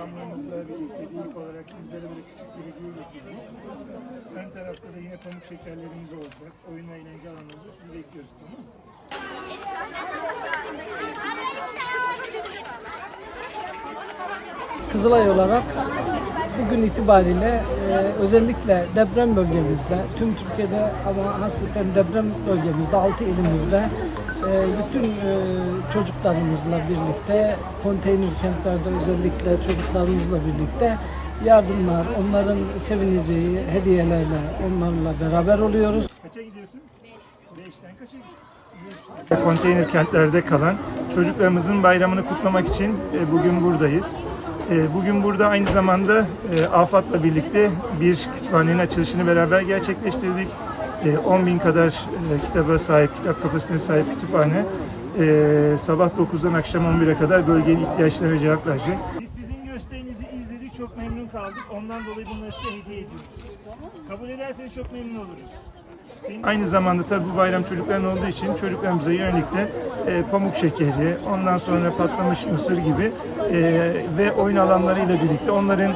Kamyonumuzda bir hediyelik olarak sizlere böyle küçük bir hediye getirdik. Ön tarafta da yine pamuk şekerlerimiz olacak. Oyun ve eğlence alanında sizi bekliyoruz tamam mı? Kızılay olarak bugün itibariyle e, özellikle deprem bölgemizde, tüm Türkiye'de ama hasreten deprem bölgemizde, altı ilimizde bütün e, çocuklarımızla birlikte, konteyner kentlerde özellikle çocuklarımızla birlikte yardımlar, onların sevineceği hediyelerle onlarla beraber oluyoruz. Kaça gidiyorsun? Beşten kaça gidiyorsun? Konteyner kentlerde kalan çocuklarımızın bayramını kutlamak için e, bugün buradayız. E, Bugün burada aynı zamanda AFAD'la birlikte bir kütüphanenin açılışını beraber gerçekleştirdik. E, 10 bin kadar e, kitaba sahip, kitap kapasitesine sahip kütüphane e, sabah 9'dan akşam 11'e kadar bölgenin ihtiyaçlarına cevap verecek. Biz sizin gösterinizi izledik, çok memnun kaldık. Ondan dolayı bunları size hediye ediyoruz. Kabul ederseniz çok memnun oluruz. Aynı zamanda tabii bu bayram çocukların olduğu için çocuklarımıza yönelik de e, pamuk şekeri, ondan sonra patlamış mısır gibi e, ve oyun alanlarıyla birlikte onların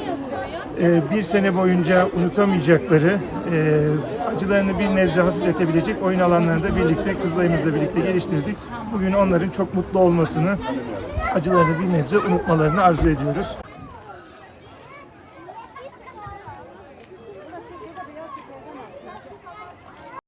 bir sene boyunca unutamayacakları, e, acılarını bir nebze hafifletebilecek oyun alanlarını da birlikte kızlarımızla birlikte geliştirdik. Bugün onların çok mutlu olmasını, acılarını bir nebze unutmalarını arzu ediyoruz.